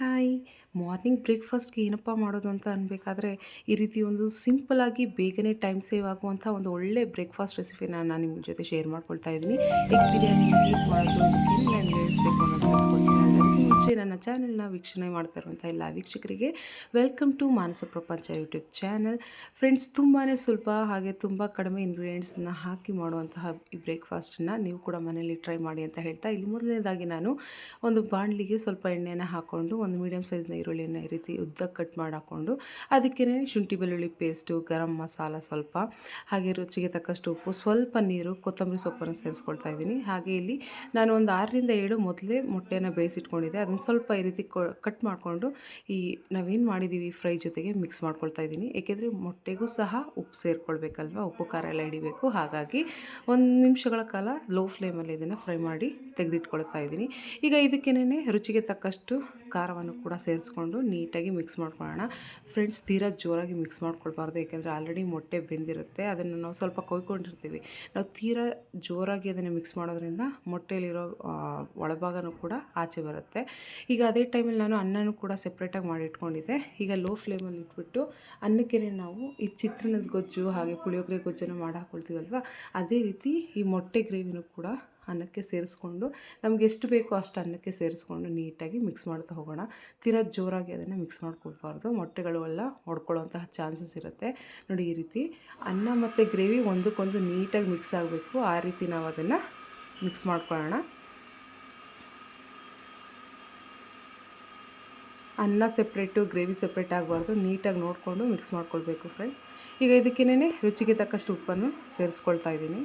Hi, morning ಬ್ರೇಕ್ಫಾಸ್ಟ್ಗೆ ಏನಪ್ಪ ಮಾಡೋದು ಅಂತ ಅನ್ಬೇಕಾದ್ರೆ, ಈ ರೀತಿ ಒಂದು ಸಿಂಪಲಾಗಿ ಬೇಗನೆ ಟೈಮ್ ಸೇವ್ ಆಗುವಂಥ ಒಂದು ಒಳ್ಳೆ ಬ್ರೇಕ್ಫಾಸ್ಟ್ ರೆಸಿಪಿನ ನಾನು ನಿಮ್ಮ ಜೊತೆ ಶೇರ್ ಮಾಡ್ಕೊಳ್ತಾ ಇದ್ದೀನಿ. ಎಗ್ ಬಿರಿಯಾನಿ ಹೇಗೆ ingredients ಅನ್ನೋದು. ಮುಂಚೆ ನನ್ನ ಚಾನೆಲ್ನ ವೀಕ್ಷಣೆ ಮಾಡ್ತಾ ಇರುವಂಥ ಎಲ್ಲ ವೀಕ್ಷಕರಿಗೆ ವೆಲ್ಕಮ್ ಟು ಮಾನಸ ಪ್ರಪಂಚ ಯೂಟ್ಯೂಬ್ ಚಾನಲ್. ಫ್ರೆಂಡ್ಸ್ ತುಂಬಾ ಸ್ವಲ್ಪ ಹಾಗೆ ತುಂಬ ಕಡಿಮೆ ಇಂಗ್ರೀಡಿಯೆಂಟ್ಸನ್ನ ಹಾಕಿ ಮಾಡುವಂತಹ ಈ ಬ್ರೇಕ್ಫಾಸ್ಟನ್ನು ನೀವು ಕೂಡ ಮನೆಯಲ್ಲಿ ಟ್ರೈ ಮಾಡಿ ಅಂತ ಹೇಳ್ತಾ, ಇಲ್ಲಿ ಮೊದಲನೇದಾಗಿ ನಾನು ಒಂದು ಬಾಣಲಿಗೆ ಸ್ವಲ್ಪ ಎಣ್ಣೆನ ಹಾಕ್ಕೊಂಡು ಒಂದು ಮೀಡಿಯಮ್ ಸೈಜ್ನ ಈರುಳ್ಳಿಯನ್ನು ಈ ರೀತಿ ಉದ್ದ ಕಟ್ ಮಾಡಿ ಹಾಕ್ಕೊಂಡು ಅದಕ್ಕೇ ಶುಂಠಿ, ಬೆಳ್ಳುಳ್ಳಿ ಪೇಸ್ಟು ಗರಂ ಮಸಾಲ ಸ್ವಲ್ಪ, ಹಾಗೆ ರುಚಿಗೆ ತಕ್ಕಷ್ಟು ಉಪ್ಪು, ಸ್ವಲ್ಪ ನೀರು, ಕೊತ್ತಂಬರಿ ಸೊಪ್ಪನ್ನು ಸೇರಿಸ್ಕೊಳ್ತಾ ಇದ್ದೀನಿ. ಹಾಗೆ ಇಲ್ಲಿ ನಾನು ಒಂದು ಆರರಿಂದ ಏಳು ಮೊದಲೇ ಮೊಟ್ಟೆಯನ್ನು ಬೇಯಿಸಿಟ್ಕೊಂಡಿದ್ದೆ. ಅದನ್ನು ಸ್ವಲ್ಪ ಈ ರೀತಿ ಕಟ್ ಮಾಡಿಕೊಂಡು ಈ ನಾವೇನು ಮಾಡಿದ್ದೀವಿ ಫ್ರೈ ಜೊತೆಗೆ ಮಿಕ್ಸ್ ಮಾಡ್ಕೊಳ್ತಾ ಇದ್ದೀನಿ. ಏಕೆಂದರೆ ಮೊಟ್ಟೆಗೂ ಸಹ ಉಪ್ಪು ಸೇರಿಕೊಳ್ಬೇಕಲ್ವ? ಉಪ್ಪು, ಖಾರ ಎಲ್ಲ ಹಿಡಿಬೇಕು. ಹಾಗಾಗಿ ಒಂದು ನಿಮಿಷಗಳ ಕಾಲ ಲೋ ಫ್ಲೇಮಲ್ಲಿ ಇದನ್ನು ಫ್ರೈ ಮಾಡಿ ತೆಗೆದಿಟ್ಕೊಳ್ತಾ ಇದ್ದೀನಿ. ಈಗ ಇದಕ್ಕೇನೆ ರುಚಿಗೆ ತಕ್ಕಷ್ಟು ಖಾರವನ್ನು ಕೂಡ ಸೇರಿಸ್ಕೊಂಡು ನೀಟಾಗಿ ಮಿಕ್ಸ್ ಮಾಡ್ಕೊಳ್ಳೋಣ. ಫ್ರೆಂಡ್ಸ್, ತೀರಾ ಜೋರಾಗಿ ಮಿಕ್ಸ್ ಮಾಡ್ಕೊಳ್ಬಾರ್ದು, ಯಾಕೆಂದರೆ ಆಲ್ರೆಡಿ ಮೊಟ್ಟೆ ಬೆಂದಿರುತ್ತೆ. ಅದನ್ನು ನಾವು ಸ್ವಲ್ಪ ಕೊಯ್ಕೊಂಡಿರ್ತೀವಿ. ನಾವು ತೀರಾ ಜೋರಾಗಿ ಅದನ್ನು ಮಿಕ್ಸ್ ಮಾಡೋದ್ರಿಂದ ಮೊಟ್ಟೆಯಲ್ಲಿರೋ ಒಳಭಾಗನೂ ಕೂಡ ಆಚೆ ಬರುತ್ತೆ. ಈಗ ಅದೇ ಟೈಮಲ್ಲಿ ನಾನು ಅನ್ನನೂ ಕೂಡ ಸೆಪ್ರೇಟಾಗಿ ಮಾಡಿಟ್ಕೊಂಡಿದ್ದೆ. ಈಗ ಲೋ ಫ್ಲೇಮಲ್ಲಿ ಇಟ್ಬಿಟ್ಟು ಅನ್ನಕ್ಕೆ ನಾವು ಈ ಚಿತ್ರಾನ್ನದ ಗೊಜ್ಜು ಹಾಗೆ ಪುಳಿಯೋಗರೆ ಗೊಜ್ಜನ್ನು ಮಾಡಿ ಹಾಕೊಳ್ತೀವಲ್ವ? ಅದೇ ರೀತಿ ಈ ಮೊಟ್ಟೆ ಗ್ರೇವಿನೂ ಕೂಡ ಅನ್ನಕ್ಕೆ ಸೇರಿಸ್ಕೊಂಡು ನಮ್ಗೆ ಎಷ್ಟು ಬೇಕೋ ಅಷ್ಟು ಅನ್ನಕ್ಕೆ ಸೇರಿಸ್ಕೊಂಡು ನೀಟಾಗಿ ಮಿಕ್ಸ್ ಮಾಡ್ತಾ ಹೋಗೋಣ. ತೀರಾ ಜೋರಾಗಿ ಅದನ್ನು ಮಿಕ್ಸ್ ಮಾಡಿಕೊಡ್ಬಾರ್ದು. ಮೊಟ್ಟೆಗಳು ಎಲ್ಲ ಹೊಡ್ಕೊಳ್ಳೋಂತಹ ಚಾನ್ಸಸ್ ಇರುತ್ತೆ. ನೋಡಿ ಈ ರೀತಿ ಅನ್ನ ಮತ್ತು ಗ್ರೇವಿ ಒಂದಕ್ಕೊಂದು ನೀಟಾಗಿ ಮಿಕ್ಸ್ ಆಗಬೇಕು. ಆ ರೀತಿ ನಾವು ಅದನ್ನು ಮಿಕ್ಸ್ ಮಾಡ್ಕೊಳ್ಳೋಣ. ಅನ್ನ ಸೆಪ್ರೇಟು, ಗ್ರೇವಿ ಸಪ್ರೇಟ್ ಆಗಬಾರ್ದು. ನೀಟಾಗಿ ನೋಡಿಕೊಂಡು ಮಿಕ್ಸ್ ಮಾಡ್ಕೊಳ್ಬೇಕು ಫ್ರೆಂಡ್. ಈಗ ಇದಕ್ಕೇನೆ ರುಚಿಗೆ ತಕ್ಕಷ್ಟು ಉಪ್ಪನ್ನು ಸೇರಿಸ್ಕೊಳ್ತಾ ಇದ್ದೀನಿ.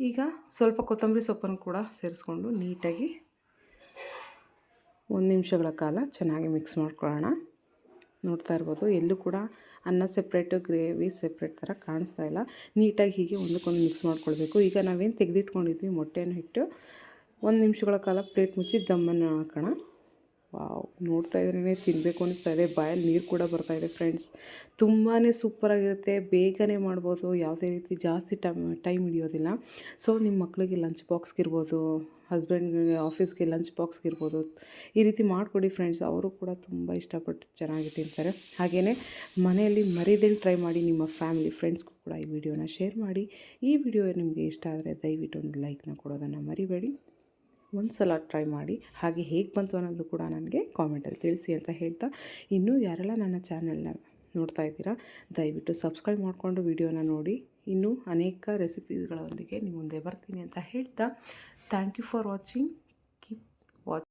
ಈಗ ಸ್ವಲ್ಪ ಕೊತ್ತಂಬರಿ ಸೊಪ್ಪನ್ನು ಕೂಡ ಸೇರಿಸ್ಕೊಂಡು ನೀಟಾಗಿ ಒಂದು ನಿಮಿಷಗಳ ಕಾಲ ಚೆನ್ನಾಗಿ ಮಿಕ್ಸ್ ಮಾಡ್ಕೊಳ್ಳೋಣ. ನೋಡ್ತಾ ಇರ್ಬೋದು, ಎಲ್ಲೂ ಕೂಡ ಅನ್ನ ಸೆಪ್ರೇಟು ಗ್ರೇವಿ ಸೆಪ್ರೇಟ್ ಥರ ಕಾಣಿಸ್ತಾ ಇಲ್ಲ. ನೀಟಾಗಿ ಹೀಗೆ ಒಂದಕ್ಕೊಂದು ಮಿಕ್ಸ್ ಮಾಡ್ಕೊಳ್ಬೇಕು. ಈಗ ನಾವೇನು ತೆಗೆದಿಟ್ಕೊಂಡಿದ್ವಿ ಮೊಟ್ಟೆಯನ್ನು ಇಟ್ಟು ಒಂದು ನಿಮಿಷಗಳ ಕಾಲ ಪ್ಲೇಟ್ ಮುಚ್ಚಿ ದಮ್ಮನ್ನು ಹಾಕೋಣ. ವಾವ್, ನೋಡ್ತಾ ಇದ್ರೇ ತಿನ್ನಬೇಕು ಅನಿಸ್ತಾ ಇದೆ. ಬಾಯಲ್ಲಿ ನೀರು ಕೂಡ ಬರ್ತಾ ಇದೆ ಫ್ರೆಂಡ್ಸ್ ತುಂಬಾ ಸೂಪರಾಗಿರುತ್ತೆ ಬೇಗನೆ ಮಾಡ್ಬೋದು. ಯಾವುದೇ ರೀತಿ ಜಾಸ್ತಿ ಟೈಮ್ ಟೈಮ್ ಹಿಡಿಯೋದಿಲ್ಲ. ಸೊ ನಿಮ್ಮ ಮಕ್ಕಳಿಗೆ ಲಂಚ್ ಬಾಕ್ಸ್ಗೆ ಇರ್ಬೋದು ಹಸ್ಬೆಂಡ್ಗೆ ಆಫೀಸ್ಗೆ ಲಂಚ್ ಬಾಕ್ಸ್ಗೆ ಇರ್ಬೋದು. ಈ ರೀತಿ ಮಾಡಿಕೊಡಿ ಫ್ರೆಂಡ್ಸ್ ಅವರು ಕೂಡ ತುಂಬ ಇಷ್ಟಪಟ್ಟು ಚೆನ್ನಾಗಿ ತಿಂತಾರೆ. ಹಾಗೆಯೇ ಮನೆಯಲ್ಲಿ ಮರಿದೇನು ಟ್ರೈ ಮಾಡಿ ನಿಮ್ಮ ಫ್ಯಾಮಿಲಿ ಫ್ರೆಂಡ್ಸ್ಗೂ ಕೂಡ ಈ ವಿಡಿಯೋನ ಶೇರ್ ಮಾಡಿ. ಈ ವಿಡಿಯೋ ನಿಮಗೆ ಇಷ್ಟ ಆದರೆ ದಯವಿಟ್ಟು ಒಂದು ಲೈಕ್ನ ಕೊಡೋದನ್ನು ಮರಿಬೇಡಿ. ಒಂದು ಸಲ ಟ್ರೈ ಮಾಡಿ ಹಾಗೆ ಹೇಗೆ ಬಂತು ಅನ್ನೋದು ಕೂಡ ನನಗೆ ಕಾಮೆಂಟಲ್ಲಿ ತಿಳಿಸಿ ಅಂತ ಹೇಳ್ತಾ ಇನ್ನೂ ಯಾರೆಲ್ಲ ನನ್ನ ಚಾನೆಲ್ನ ನೋಡ್ತಾ ಇದ್ದೀರಾ, ದಯವಿಟ್ಟು ಸಬ್ಸ್ಕ್ರೈಬ್ ಮಾಡಿಕೊಂಡು ವಿಡಿಯೋನ ನೋಡಿ. ಇನ್ನೂ ಅನೇಕ ರೆಸಿಪೀಸ್ಗಳೊಂದಿಗೆ ನಿಮ್ಮ ಮುಂದೆ ಬರ್ತೀನಿ ಅಂತ ಹೇಳ್ತಾ thank you for watching keep watch